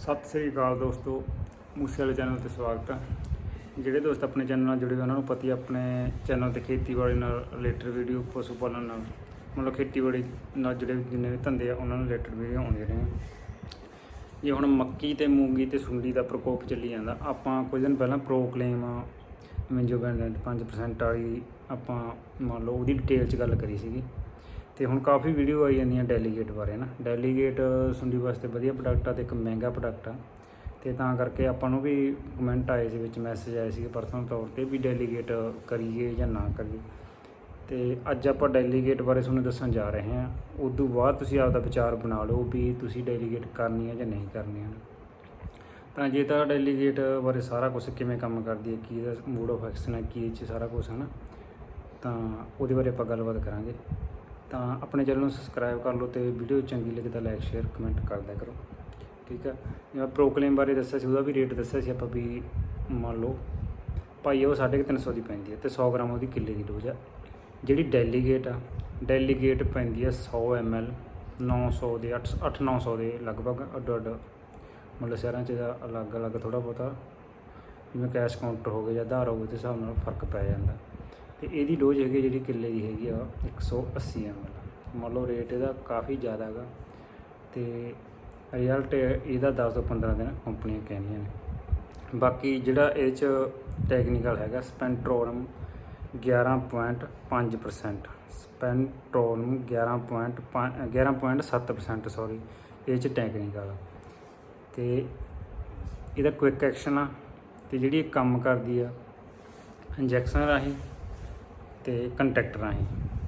ਸਤਿ ਸ੍ਰੀ ਅਕਾਲ ਦੋਸਤੋ, ਮੂਸੇ ਵਾਲੇ ਚੈਨਲ ਤੇ ਸਵਾਗਤ ਹੈ ਜਿਹੜੇ ਦੋਸਤ ਆਪਣੇ ਚੈਨਲ ਨਾਲ ਜੁੜੇ ਹੋਏ ਉਹਨਾਂ ਨੂੰ ਪਤਾ ਹੀ ਆਪਣੇ ਚੈਨਲ ਤੇ ਖੇਤੀਬਾੜੀ ਨਾਲ ਰਿਲੇਟਡ ਵੀਡੀਓ ਪਸ਼ੂ ਪਾਲਣ ਨਾਲ, ਮਤਲਬ ਖੇਤੀਬਾੜੀ ਨਾਲ ਜੁੜੇ ਜਿੰਨੇ ਵੀ ਧੰਦੇ ਆ, ਉਹਨਾਂ ਨਾਲ ਰਿਲੇਟਡ ਵੀਡੀਓ ਆਉਂਦੀਆਂ ਰਹੀਆਂ ਜੇ ਹੁਣ ਮੱਕੀ ਤੇ ਮੂੰਗੀ ਤੇ ਸੁੰਡੀ ਦਾ ਪ੍ਰਕੋਪ ਚੱਲੀ ਜਾਂਦਾ, ਆਪਾਂ ਕੁਝ ਦਿਨ ਪਹਿਲਾਂ ਪ੍ਰੋਕਲੇਮ ਮਿੰਜੋ ਬੈਂਡੈਂਟ 5% ਵਾਲੀ ਆਪਾਂ ਮੰਨ ਲਓ ਉਹਦੀ ਡਿਟੇਲ 'ਚ ਗੱਲ ਕਰੀ ਸੀਗੀ। ਤੇ ਹੁਣ ਕਾਫੀ ਵੀਡੀਓ ਆਈ ਜਾਂਦੀਆਂ ਡੈਲੀਗੇਟ ਬਾਰੇ ਨਾ। ਡੈਲੀਗੇਟ ਸੁੰਡੀ ਵਾਸਤੇ ਵਧੀਆ ਪ੍ਰੋਡਕਟ ਆ ਤੇ ਇੱਕ ਮਹਿੰਗਾ ਪ੍ਰੋਡਕਟ ਆ। ਤੇ ਤਾਂ ਕਰਕੇ ਆਪਾਂ ਨੂੰ ਵੀ ਕਮੈਂਟ ਆਏ ਸੀ, ਵਿੱਚ ਮੈਸੇਜ ਆਏ ਸੀ ਪਰਸਨਲ ਤੌਰ ਤੇ ਵੀ ਡੈਲੀਗੇਟ ਕਰੀਏ ਜਾਂ ਨਾ ਕਰੀਏ। ਤੇ ਅੱਜ ਆਪਾਂ ਡੈਲੀਗੇਟ ਬਾਰੇ ਤੁਹਾਨੂੰ ਦੱਸਣ ਜਾ ਰਹੇ ਹਾਂ। ਉਸ ਤੋਂ ਬਾਅਦ ਤੁਸੀਂ ਆਪਦਾ ਵਿਚਾਰ ਬਣਾ ਲਓ ਵੀ ਤੁਸੀਂ ਡੈਲੀਗੇਟ ਕਰਨੀ ਹੈ ਜਾਂ ਨਹੀਂ ਕਰਨੀ ਹੈ ਤਾਂ ਜੇ ਤਾਂ ਡੈਲੀਗੇਟ ਬਾਰੇ ਸਾਰਾ ਕੁਝ ਕਿਵੇਂ ਕੰਮ ਕਰਦੀ ਹੈ ਕੀ ਇਹਦਾ ਮੂਡ ਆਫ ਐਕਸ਼ਨ ਹੈ ਕੀ ਇਹ 'ਚ ਸਾਰਾ ਕੁਝ ਹੈ ਨਾ, ਤਾਂ ਉਹਦੇ ਬਾਰੇ ਆਪਾਂ ਗੱਲਬਾਤ ਕਰਾਂਗੇ। ਤਾਂ ਆਪਣੇ ਚੈਨਲ ਨੂੰ ਸਬਸਕ੍ਰਾਈਬ ਕਰ ਲਓ ਤੇ ਵੀਡੀਓ ਚੰਗੀ ਲੱਗੇ ਤਾਂ ਲਾਈਕ ਸ਼ੇਅਰ ਕਮੈਂਟ ਕਰਦਿਆ ਕਰੋ। ਠੀਕ ਹੈ ਜਿਵੇਂ ਪ੍ਰੋਕਲੇਮ ਬਾਰੇ ਦੱਸਿਆ ਸੀ, ਉਹਦਾ ਵੀ ਰੇਟ ਦੱਸਿਆ ਸੀ ਆਪਾਂ ਵੀ ਮੰਨ ਲਓ, ਭਾਈ ਉਹ 350 ਦੀ ਪੈਂਦੀ ਹੈ ਤੇ 100 ਗ੍ਰਾਮ ਉਹਦੀ ਕਿੱਲੇ ਦੀ ਡੋਜ਼ ਆ। ਜਿਹੜੀ ਡੈਲੀਗੇਟ ਆ ਡੈਲੀਗੇਟ ਪੈਂਦੀ ਹੈ 100 ml 900 ਦੇ 8 8-900 ਦੇ ਲਗਭਗ ਅੱਡ ਅੱਡ, ਮਤਲਬ ਸ਼ਹਿਰਾਂ 'ਚ ਇਹਦਾ ਅਲੱਗ-ਅਲੱਗ ਥੋੜਾ ਬਹੁਤਾ, ਜਿਵੇਂ ਕੈਸ਼ ਕਾਊਂਟਰ ਹੋ ਗਿਆ ਜਾਂ ਆਧਾਰ ਹੋ ਗਿਆ ਤੇ ਹਿਸਾਬ ਨਾਲ ਫ਼ਰਕ ਪੈ ਜਾਂਦਾ। ਤੇ ਇਹਦੀ ਡੋਜ਼ ਹੈਗੀ ਆ ਜਿਹੜੀ ਕਿੱਲੇ ਦੀ ਹੈਗੀ ਆ 180 ml ਮੰਨ ਲਓ ਰੇਟ ਇਹਦਾ ਕਾਫੀ ਜ਼ਿਆਦਾ ਹੈਗਾ। ਤੇ ਰਿਜ਼ਲਟ ਇਹਦਾ 10 ਤੋਂ 15 ਦਿਨ ਕੰਪਨੀਆਂ ਕਹਿੰਦੀਆਂ ਨੇ। ਬਾਕੀ ਜਿਹੜਾ ਇਹ ਚ ਟੈਕਨੀਕਲ ਹੈਗਾ ਸਪੈਂਟਰੋਨਮ 11.5% ਸਪੈਂਟਰੋਨਮ 11.5 11.7% ਸੌਰੀ ਇਹ ਚ ਟੈਕਨੀਕਲ ਤੇ ਇਹਦਾ ਕੁਇਕ ਐਕਸ਼ਨ ਆ। ਤੇ ਜਿਹੜੀ ਇਹ ਕੰਮ ਕਰਦੀ ਆ ਇੰਜੈਕਸ਼ਨ ਰਾਹੀਂ ਤੇ ਕੰਟੈਕਟ ਰਾਹੀਂ,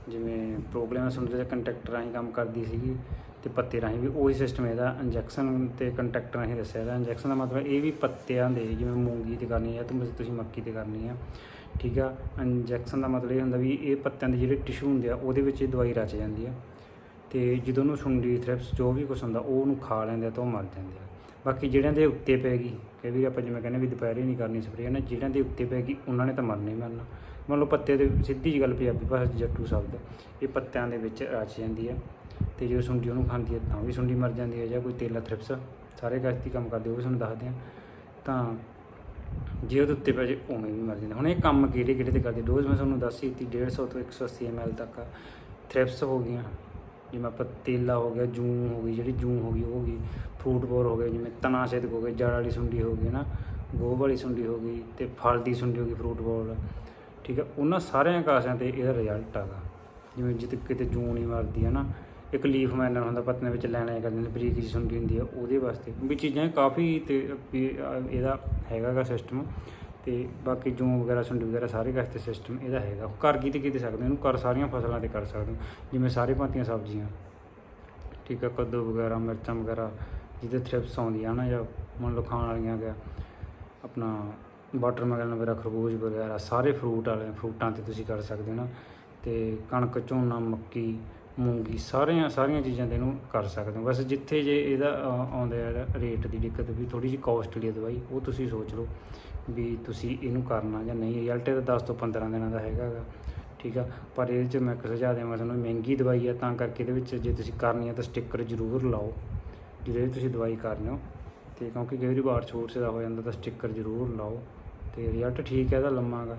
ਜਿਵੇਂ ਪ੍ਰੋਬਲਮ ਸੁਣਦੇ ਤੇ ਕੰਟੈਕਟ ਰਾਹੀਂ ਕੰਮ ਕਰਦੀ ਸੀਗੀ ਤੇ ਪੱਤੇ ਰਾਹੀਂ ਵੀ ਉਹੀ ਸਿਸਟਮ ਇਹਦਾ ਇੰਜੈਕਸ਼ਨ ਤੇ ਕੰਟੈਕਟ ਰਾਹੀਂ ਦੱਸਿਆ ਇਹਦਾ। ਇੰਜੈਕਸ਼ਨ ਦਾ ਮਤਲਬ ਇਹ ਵੀ ਪੱਤਿਆਂ ਦੇ, ਜਿਵੇਂ ਮੂੰਗੀ ਤੇ ਕਰਨੀ ਹੈ ਤੇ ਤੁਸੀਂ ਮੱਕੀ ਤੇ ਕਰਨੀ ਆ ਠੀਕ ਆ? ਇੰਜੈਕਸ਼ਨ ਦਾ ਮਤਲਬ ਇਹ ਹੁੰਦਾ ਵੀ ਇਹ ਪੱਤਿਆਂ ਦੇ ਜਿਹੜੇ ਟਿਸ਼ੂ ਹੁੰਦੇ ਆ, ਉਹਦੇ ਵਿੱਚ ਇਹ ਦਵਾਈ ਰਚ ਜਾਂਦੀ ਆ। ਤੇ ਜਦੋਂ ਉਹਨੂੰ ਸੁੰਡੀ ਥ੍ਰਿਪਸ ਜੋ ਵੀ ਕੁਛ ਹੁੰਦਾ, ਉਹ ਉਹਨੂੰ ਖਾ ਲੈਂਦੇ ਆ ਤਾਂ ਉਹ ਮਰ ਜਾਂਦੇ ਆ। ਬਾਕੀ ਜਿਹੜਿਆਂ ਦੇ ਉੱਤੇ ਪੈ ਗਈ ਕਈ ਵੀ ਆਪਾਂ ਜਿਵੇਂ ਕਹਿੰਦੇ ਵੀ ਦੁਪਹਿਰੇ ਨਹੀਂ ਕਰਨੀ ਸਪਰੇਅ ਨਾ ਜਿਹੜਿਆਂ ਦੇ ਉੱਤੇ ਪੈ ਗਈ, ਉਹਨਾਂ ਨੇ ਤਾਂ ਮਰਨਾ ਹੀ ਮਰਨਾ। ਮੰਨ ਲਓ ਪੱਤੇ ਦੇ ਸਿੱਧੀ ਜਿਹੀ ਗੱਲ ਪੰਜਾਬੀ ਭਾਸ਼ਾ ਜੱਟੂ ਸ਼ਬਦ, ਇਹ ਪੱਤਿਆਂ ਦੇ ਵਿੱਚ ਰਚ ਜਾਂਦੀ ਹੈ ਤੇ ਜਦੋਂ ਸੁੰਡੀ ਉਹਨੂੰ ਖਾਂਦੀ ਹੈ ਤਾਂ ਵੀ ਸੁੰਡੀ ਮਰ ਜਾਂਦੀ ਹੈ ਜਾਂ ਕੋਈ ਤੇਲਾ ਥ੍ਰਿਪਸ ਸਾਰੇ ਗਸਤੀ ਕੰਮ ਕਰਦੇ, ਉਹ ਵੀ ਤੁਹਾਨੂੰ ਦੱਸਦੇ ਆ। ਤਾਂ ਜੇ ਉਹਦੇ ਉੱਤੇ ਪੈ ਜੇ, ਉਵੇਂ ਵੀ ਮਰ ਜਾਂਦਾ। ਹੁਣ ਇਹ ਕੰਮ ਕਿਹੜੇ ਕਿਹੜੇ ਤੇ ਕਰਦੇ? ਡੋਜ਼ ਮੈਂ ਤੁਹਾਨੂੰ ਦੱਸ ਹੀ ਦਿੱਤੀ 150 ਤੋਂ 180 ml ਤੱਕ ਥ੍ਰਿਪਸ ਹੋ ਗਈਆਂ। ਜਿਵੇਂ ਆਪਾਂ ਤੇਲਾ ਹੋ ਗਿਆ, ਜੂੰ ਹੋ ਗਈ, ਜਿਹੜੀ ਜੂੰ ਹੋ ਗਈ, ਉਹ ਹੋ ਗਈ। ਫਰੂਟ ਬੋਰ ਹੋ ਗਏ, ਜਿਵੇਂ ਤਣਾ ਛੇਦਕ ਹੋ ਗਏ ਜੜ ਵਾਲੀ ਸੁੰਡੀ ਹੋ ਗਈ ਨਾ ਗੋਹ ਵਾਲੀ ਸੁੰਡੀ ਹੋ ਗਈ, ਤੇ ਫਲ ਦੀ ਸੁੰਡੀ ਹੋ ਗਈ, ਫਰੂਟ ਬੋਲ ਠੀਕ ਹੈ ਉਹਨਾਂ ਸਾਰਿਆਂ ਕਾਸਿਆਂ ਤੇ ਇਹਦਾ ਰਿਜ਼ਲਟ ਆਗਾ ਜਿਵੇਂ ਜਿੱਤੇ ਕਿਤੇ ਜੂੰ ਨਹੀਂ ਮਰਦੀ ਹੈ ਨਾ ਇੱਕ ਲੀਫ ਮਾਈਨਰ ਹੁੰਦਾ ਪੱਤਿਆਂ ਵਿੱਚ ਲੈਣਾ ਕਰਦੇ ਨੇ ਬਰੀਕ ਜਿਹੀ ਸੁੰਡੀ ਹੁੰਦੀ ਆ ਉਹਦੇ ਵਾਸਤੇ। ਵੀ ਚੀਜ਼ਾਂ ਕਾਫੀ ਤੇ ਵੀ, ਅਹ, ਇਹਦਾ ਹੈਗਾਗਾ ਸਿਸਟਮ ਤੇ ਬਾਕੀ ਜੂੰ ਵਗੈਰਾ ਸੁੰਡੀ ਵਗੈਰਾ ਸਾਰੇ ਵਾਸਤੇ ਸਿਸਟਮ ਇਹਦਾ ਹੈਗਾ। ਘਰ ਕਰ ਕੀ ਤੇ ਕਿਤੇ ਸਕਦੇ ਇਹਨੂੰ ਕਰ ਸਾਰੀਆਂ ਫਸਲਾਂ ਤੇ ਕਰ ਸਕਦੇ ਹੋ ਜਿਵੇਂ ਸਾਰੇ ਭਾਂਤੀਆਂ ਸਬਜ਼ੀਆਂ। ਠੀਕ ਆ ਕੱਦੂ ਵਗੈਰਾ ਮਿਰਚਾਂ ਵਗੈਰਾ ਜਿਹਦੇ ਥ੍ਰਿਪਸ ਆਉਂਦੀਆਂ ਨਾ ਜਾਂ ਮੰਨ ਲਓ ਖਾਣ ਵਾਲੀਆਂ ਗਿਆ ਆਪਣਾ ਵਾਟਰਮੈਲਨ ਵਗੈਰਾ ਖਰਬੂਜ ਵਗੈਰਾ ਸਾਰੇ ਫਰੂਟ ਵਾਲੇ ਫਰੂਟਾਂ ਤੇ ਤੁਸੀਂ ਕਰ ਸਕਦੇ ਹੋ ਨਾ। ਤੇ ਕਣਕ ਝੋਨਾ ਮੱਕੀ ਮੂੰਗੀ ਸਾਰੀਆਂ ਸਾਰੀਆਂ ਚੀਜ਼ਾਂ ਤੇ ਇਹਨੂੰ ਕਰ ਸਕਦੇ ਹੋ। ਬਸ ਜਿੱਥੇ ਜੇ ਇਹਦਾ ਅ, ਆਉਂਦਾ ਹੈ ਰੇਟ ਦੀ ਦਿੱਕਤ ਵੀ ਥੋੜੀ ਜਿਹੀ ਕਾਸਟਲੀ ਹੈ ਦਵਾਈ ਉਹ ਤੁਸੀਂ ਸੋਚ ਲਓ ਵੀ ਤੁਸੀਂ ਇਹਨੂੰ ਕਰਨਾ ਜਾਂ ਨਹੀਂ। ਰਿਜ਼ਲਟ ਇਹਦਾ 10 ਤੋਂ 15 ਦਿਨਾਂ ਦਾ ਹੈਗਾ ਠੀਕ ਆ। ਪਰ ਇਹਦੇ 'ਚ ਮੈਂ ਇੱਕ ਸੁਝਾਅ ਦੇਵਾਂ ਤੁਹਾਨੂੰ ਮਹਿੰਗੀ ਦਵਾਈ ਆ ਤਾਂ ਕਰਕੇ ਇਹਦੇ ਵਿੱਚ ਜੇ ਤੁਸੀਂ ਕਰਨੀ ਆ ਤਾਂ ਸਟicker ਜ਼ਰੂਰ ਲਾਓ। ਜਿਹਦੇ ਤੁਸੀਂ ਦਵਾਈ ਕਰਨੀ ਹੋ ਤੇ ਕਿਉਂਕਿ ਕਈ ਵਾਰੀ ਬਾਰ ਛੋਟ ਦਾ ਹੋ ਜਾਂਦਾ ਤਾਂ ਸਟicker ਜ਼ਰੂਰ ਲਾਓ। ਤੇ ਰਿਜ਼ਲਟ ਠੀਕ ਹੈ ਇਹਦਾ ਲੰਮਾ ਗਾ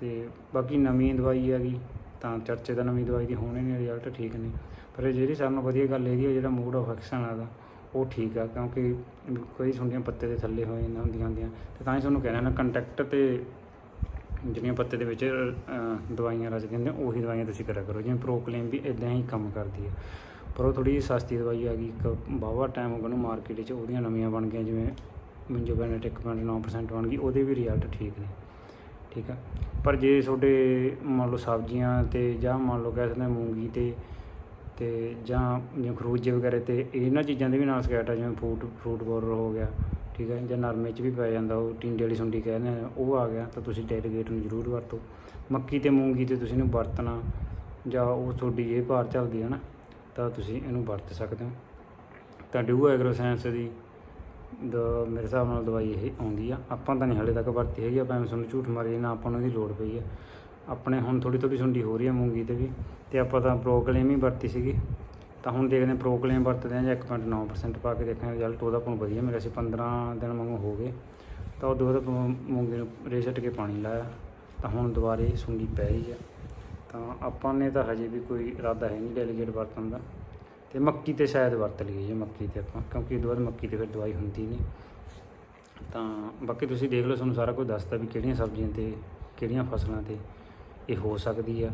ਤੇ ਬਾਕੀ ਨਵੀਂ ਦਵਾਈ ਹੈਗੀ, ਤਾਂ ਚਰਚੇ ਦਾ ਨਵੀਂ ਦਵਾਈ ਦੀ ਹੋਣੇ ਨਹੀਂ ਰਿਜ਼ਲਟ ਠੀਕ ਨਹੀਂ। ਪਰ ਇਹ ਜਿਹੜੀ ਸਾਨੂੰ ਵਧੀਆ ਗੱਲ ਇਹਦੀ ਹੈ, ਜਿਹੜਾ ਮੂਡ ਆਫ ਐਕਸ਼ਨ ਆਦਾ ਉਹ ਠੀਕ ਆ, ਕਿਉਂਕਿ ਕੋਈ ਸੁੰਡੀਆਂ ਪੱਤੇ ਦੇ ਥੱਲੇ ਹੋ ਜਾਂਦੀਆਂ ਹੁੰਦੀਆਂ ਹੁੰਦੀਆਂ। ਤੇ ਤਾਂ ਹੀ ਤੁਹਾਨੂੰ ਕਹਿਣਾ ਨਾ ਕੰਟੈਕਟ ਤੇ ਜਿਹੜੀਆਂ ਪੱਤੇ ਦੇ ਵਿੱਚ ਦਵਾਈਆਂ ਰਚਦੀਆਂ ਹੁੰਦੀਆਂ, ਉਹੀ ਦਵਾਈਆਂ ਤੁਸੀਂ ਕਰਿਆ ਕਰੋ। ਜਿਵੇਂ ਪ੍ਰੋਕਲੇਮ ਵੀ ਇਦਾਂ ਹੀ ਕੰਮ ਕਰਦੀ ਹੈ ਪਰ ਉਹ ਥੋੜੀ ਜਿਹੀ ਸਸਤੀ ਦਵਾਈ ਆ ਗਈ, ਇੱਕ ਬਾਵਾ ਟਾਈਮ ਹੋ ਗਿਆ ਉਹਨੂੰ ਮਾਰਕੀਟ 'ਚ ਉਹਦੀਆਂ ਨਵੀਆਂ ਬਣ ਗਈਆਂ, ਜਿਵੇਂ ਮਿੰਜੋ ਬੈਨੇਟ 1.9% ਬਣ ਗਈ ਉਹਦੇ ਵੀ ਰਿਜ਼ਲਟ ਠੀਕ ਨੇ। ਠੀਕ ਆ? ਪਰ ਜੇ ਤੁਹਾਡੇ ਮੰਨ ਲਓ ਸਬਜ਼ੀਆਂ ਤੇ ਜਾਂ ਮੰਨ ਲਓ ਕਹਿ ਸਕਦੇ ਮੂੰਗੀ ਤੇ ਤੇ ਜਾਂ ਜਿਵੇਂ ਖਰੂਜੇ ਵਗੈਰਾ ਤੇ, ਇਹਨਾਂ ਚੀਜ਼ਾਂ ਦੇ ਵੀ ਨਾਲ ਸਕੈਟ ਆ, ਜਿਵੇਂ ਫਰੂਟ ਫਰੂਟ ਬੋਰਰ ਹੋ ਗਿਆ, ਠੀਕ ਹੈ ਜਾਂ ਨਰਮੇ 'ਚ ਵੀ ਪੈ ਜਾਂਦਾ, ਉਹ ਟਿੰਡੇ ਵਾਲੀ ਸੁੰਡੀ ਕਹਿੰਦੇ ਆ ਉਹ ਆ ਗਿਆ, ਤਾਂ ਤੁਸੀਂ ਡੈਲੀਗੇਟ ਨੂੰ ਜ਼ਰੂਰ ਵਰਤੋ। ਮੱਕੀ ਤੇ ਮੂੰਗੀ ਤੇ ਤੁਸੀਂ ਇਹਨੂੰ ਵਰਤਣਾ, ਜਾਂ ਉਹ ਤੁਹਾਡੀ ਇਹ ਭਾਰ ਚੱਲਦੀ ਹੈ ਨਾ, ਤਾਂ ਤੁਸੀਂ ਇਹਨੂੰ ਵਰਤ ਸਕਦੇ ਹੋ। ਤਾਂ ਡਿਊ ਐਗਰੋ ਸਾਇੰਸ ਦੀ ਦ ਮੇਰੇ ਹਿਸਾਬ ਨਾਲ ਦਵਾਈ ਇਹ ਆਉਂਦੀ ਆ। ਆਪਾਂ ਤਾਂ ਨਹੀਂ ਹਲੇ ਤੱਕ ਵਰਤੀ ਹੈਗੀ, ਆਪਾਂ ਐਵੇਂ ਤੁਹਾਨੂੰ ਝੂਠ ਮਾਰੀ ਨਾ ਆਪਾਂ ਨੂੰ ਇਹਦੀ ਲੋੜ ਪਈ ਆ। ਆਪਣੇ ਹੁਣ ਥੋੜੀ ਥੋੜੀ ਸੁੰਡੀ ਹੋ ਰਹੀ ਹੈ ਮੂੰਗੀ ਤੇ ਵੀ, ਤੇ ਆਪਾਂ ਤਾਂ ਪ੍ਰੋਕਲੇਮ ਹੀ ਵਰਤੀ ਸੀਗੀ। ਤਾਂ ਹੁਣ ਦੇਖਦੇ ਹਾਂ ਪ੍ਰੋਕਲੇਮ ਵਰਤਦੇ ਹਾਂ ਜਾਂ 1.9% ਪਾ ਕੇ ਦੇਖਾਂਗੇ ਰਿਜ਼ਲਟ ਉਹਦਾ ਆਪਾਂ ਨੂੰ ਵਧੀਆ ਮਿਲਿਆ ਸੀ 15 ਦਿਨ ਵਾਂਗੂ ਹੋ ਗਏ। ਤਾਂ ਉਦੋਂ ਬਾਅਦ ਮੂੰਗੀ ਨੂੰ ਰੇਸਟ ਕੇ ਪਾਣੀ ਲਾਇਆ। ਤਾਂ ਹੁਣ ਦੁਬਾਰੇ ਸੁੰਡੀ ਪੈ ਰਹੀ ਆ। ਤਾਂ ਆਪਾਂ ਨੇ ਤਾਂ ਹਜੇ ਵੀ ਕੋਈ ਇਰਾਦਾ ਹੈ ਨਹੀਂ ਡੈਲੀਗੇਟ ਵਰਤਣ ਦਾ। ਤੇ ਮੱਕੀ ਤੇ ਸ਼ਾਇਦ ਵਰਤ ਲਈਏ ਜੀ ਮੱਕੀ ਤੇ ਆਪਾਂ, ਕਿਉਂਕਿ ਉਦੋਂ ਬਾਅਦ ਮੱਕੀ ਤੇ ਫਿਰ ਦਵਾਈ ਹੁੰਦੀ ਨਹੀਂ। ਤਾਂ ਬਾਕੀ ਤੁਸੀਂ ਦੇਖ ਲਓ, ਤੁਹਾਨੂੰ ਸਾਰਾ ਕੁਝ ਦੱਸਦਾ ਵੀ ਕਿਹੜੀਆਂ ਸਬਜ਼ੀਆਂ ਤੇ, ਕਿਹੜੀਆਂ ਫਸਲਾਂ ਤੇ ਇਹ ਹੋ ਸਕਦੀ ਆ,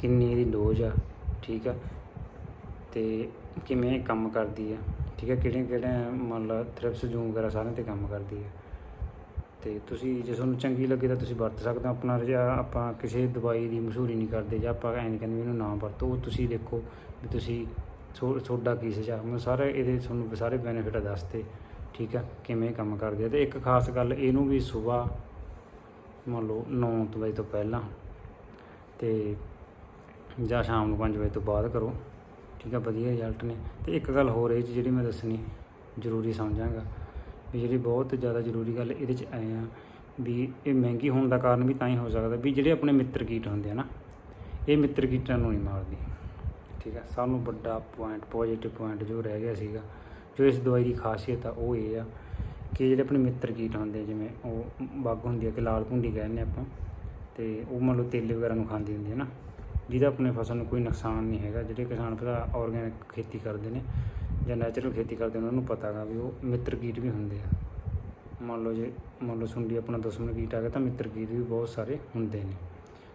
ਕਿੰਨੀ ਇਹਦੀ ਡੋਜ਼ ਆ, ਠੀਕ ਆ। ਤੇ ਕਿਵੇਂ ਇਹ ਕੰਮ ਕਰਦੀ ਆ, ਠੀਕ ਆ। ਕਿਹੜੀਆਂ ਕਿਹੜੀਆਂ ਮੰਨ ਲਾ ਥ੍ਰਿਪਸ ਜੂਮ ਵਗੈਰਾ ਸਾਰਿਆਂ ਤੇ ਕੰਮ ਕਰਦੀ ਆ। ਤੇ ਤੁਸੀਂ ਜੇ ਤੁਹਾਨੂੰ ਚੰਗੀ ਲੱਗੇ ਤਾਂ ਤੁਸੀਂ ਵਰਤ ਸਕਦੇ ਹੋ ਆਪਣਾ, ਜਾਂ ਆਪਾਂ ਕਿਸੇ ਦਵਾਈ ਦੀ ਮਸ਼ਹੂਰੀ ਨਹੀਂ ਕਰਦੇ, ਜਾਂ ਆਪਾਂ ਐਂ ਕਹਿੰਦੇ ਇਹਨੂੰ ਨਾ ਵਰਤੋ। ਉਹ ਤੁਸੀਂ ਦੇਖੋ ਵੀ ਤੁਸੀਂ ਤੁਹਾਡਾ ਕੀ ਸੁਝਾਅ? ਮੈਂ ਸਾਰੇ ਇਹਦੇ ਤੁਹਾਨੂੰ ਸਾਰੇ ਬੈਨੀਫਿਟ ਦੱਸਤੇ। ਠੀਕ ਆ? ਕਿਵੇਂ ਕੰਮ ਕਰਦੇ ਆ? ਤੇ ਇੱਕ ਖਾਸ ਗੱਲ, ਇਹਨੂੰ ਵੀ ਸਵੇਰ ਮੰਨ ਲਓ 9 ਵਜੇ ਤੋਂ ਪਹਿਲਾਂ ਤੇ ਜਾਂ ਸ਼ਾਮ ਨੂੰ 5 ਵਜੇ ਤੋਂ ਬਾਅਦ ਕਰੋ। ਠੀਕ ਆ? ਵਧੀਆ ਰਿਜ਼ਲਟ ਨੇ। ਤੇ ਇੱਕ ਗੱਲ ਹੋਰ ਇਹ 'ਚ ਜਿਹੜੀ ਮੈਂ ਦੱਸਣੀ ਜ਼ਰੂਰੀ ਸਮਝਾਂਗਾ ਵੀ ਜਿਹੜੀ ਬਹੁਤ ਜ਼ਿਆਦਾ ਜ਼ਰੂਰੀ ਗੱਲ ਇਹਦੇ 'ਚ ਆਏ ਆ ਵੀ ਇਹ ਮਹਿੰਗੀ ਹੋਣ ਦਾ ਕਾਰਨ ਵੀ ਤਾਂ ਹੀ ਹੋ ਸਕਦਾ ਵੀ ਜਿਹੜੇ ਆਪਣੇ ਮਿੱਤਰ ਕੀਟ ਹੁੰਦੇ ਆ ਨਾ, ਇਹ ਮਿੱਤਰ ਕੀਟਾਂ ਨੂੰ ਨਹੀਂ ਮਾਰਦੀ। ਠੀਕ ਆ। ਸਾਨੂੰ ਵੱਡਾ ਪੁਆਇੰਟ ਪੋਜ਼ਿਟਿਵ ਪੁਆਇੰਟ ਜੋ ਰਹਿ ਗਿਆ ਸੀਗਾ ਜੋ ਇਸ ਦਵਾਈ ਦੀ ਖਾਸੀਅਤ ਆ ਉਹ ਇਹ ਆ ਕਿ ਜਿਹੜੇ ਆਪਣੇ ਮਿੱਤਰ ਕੀਟ ਹੁੰਦੇ ਆ, ਜਿਵੇਂ ਉਹ ਬੱਗ ਹੁੰਦੀ ਹੈ ਕਿ ਲਾਲ ਭੁੰਡੀ ਕਹਿੰਦੇ ਆਪਾਂ ਤੇ ਉਹ ਮੰਨ ਲਓ ਤੇਲੇ ਵਗੈਰਾ ਨੂੰ ਖਾਂਦੀ ਹੁੰਦੀ ਹੈ ਨਾ ਜਿਹਦਾ ਆਪਣੇ ਫਸਲ ਨੂੰ ਕੋਈ ਨੁਕਸਾਨ ਨਹੀਂ ਹੈਗਾ। ਜਿਹੜੇ ਕਿਸਾਨ ਭਰਾ ਆਰਗੈਨਿਕ ਖੇਤੀ ਕਰਦੇ ਨੇ ਜਾਂ ਨੈਚੁਰਲ ਖੇਤੀ ਕਰਦੇ ਨੇ ਉਹਨਾਂ ਨੂੰ ਪਤਾ ਗਾ ਵੀ ਉਹ ਮਿੱਤਰ ਕੀਟ ਵੀ ਹੁੰਦੇ ਆ। ਮੰਨ ਲਓ ਜੇ ਮੰਨ ਲਓ ਸੁੰਡੀ ਆਪਣਾ ਦੁਸ਼ਮਣ ਕੀਟ ਆ ਗਿਆ ਤਾਂ ਮਿੱਤਰ ਕੀਟ ਵੀ ਬਹੁਤ ਸਾਰੇ ਹੁੰਦੇ ਨੇ।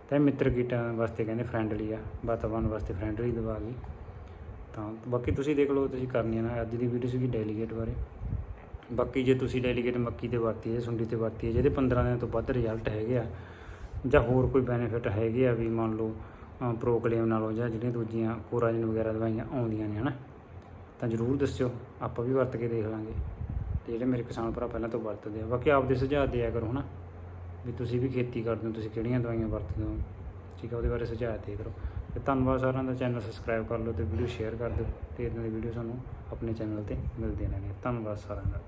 ਤਾਂ ਇਹ ਮਿੱਤਰ ਕੀਟਾਂ ਵਾਸਤੇ ਕਹਿੰਦੇ ਫਰੈਂਡਲੀ ਆ, ਵਾਤਾਵਰਨ ਵਾਸਤੇ ਫਰੈਂਡਲੀ ਦਵਾ ਗਈ। ਤਾਂ ਬਾਕੀ ਤੁਸੀਂ ਦੇਖ ਲਓ ਤੁਸੀਂ ਕਰਨੀ ਨਾ, ਅੱਜ ਦੀ ਵੀਡੀਓ ਸੀਗੀ ਡੈਲੀਗੇਟ ਬਾਰੇ। ਬਾਕੀ ਜੇ ਤੁਸੀਂ ਡੈਲੀਗੇਟ ਮੱਕੀ ਤੇ ਵਰਤੀ ਹੈ, ਸੁੰਡੀ ਤੇ ਵਰਤੀ ਹੈ, ਜਿਹਦੇ 15 ਦਿਨ ਤੋਂ ਵੱਧ ਰਿਜ਼ਲਟ ਹੈਗੇ ਆ, ਜਾਂ ਹੋਰ ਕੋਈ ਬੈਨੀਫਿਟ ਹੈਗੇ ਆ ਵੀ ਮੰਨ ਲਓ ਪ੍ਰੋਕਲੇਮ ਨਾਲੋਂ ਜਾਂ ਜਿਹੜੀਆਂ ਦੂਜੀਆਂ ਕੋਰਾਜਨ ਵਗੈਰਾ ਦਵਾਈਆਂ ਆਉਂਦੀਆਂ ਨੇ, ਹਨਾ? ਤਾਂ ਜ਼ਰੂਰ ਦੱਸਿਓ, ਆਪਾਂ ਵੀ ਵਰਤ ਕੇ ਦੇਖ ਲਾਂਗੇ। ਤੇ ਜਿਹੜੇ ਮੇਰੇ ਕਿਸਾਨ ਭਰਾ ਪਹਿਲਾਂ ਤੋਂ ਵਰਤਦੇ ਆ, ਬਾਕੀ ਆਪਦੇ ਸੁਝਾਅ ਦਿਆ ਕਰੋ, ਹਨਾ? ਵੀ ਤੁਸੀਂ ਵੀ ਖੇਤੀ ਕਰਦੇ ਹੋ, ਤੁਸੀਂ ਕਿਹੜੀਆਂ ਦਵਾਈਆਂ ਵਰਤਦੇ ਹੋ? ਠੀਕ ਹੈ ਉਹਦੇ ਬਾਰੇ ਸੁਝਾਅ ਦੇ ਕਰੋ। ਤੇ ਧੰਨਵਾਦ ਸਾਰਿਆਂ ਦਾ, ਚੈਨਲ ਸਬਸਕ੍ਰਾਈਬ ਕਰ ਲਓ ਤੇ ਵੀਡੀਓ ਸ਼ੇਅਰ ਕਰ ਦਿਓ ਤੇ ਇਦਾਂ ਦੀ ਵੀਡੀਓ ਸਾਨੂੰ ਆਪਣੇ ਚੈਨਲ ਤੇ ਮਿਲਦੀਆਂ ਰਹਿਣਗੀਆਂ ਧੰਨਵਾਦ ਸਾਰਿਆਂ ਦਾ।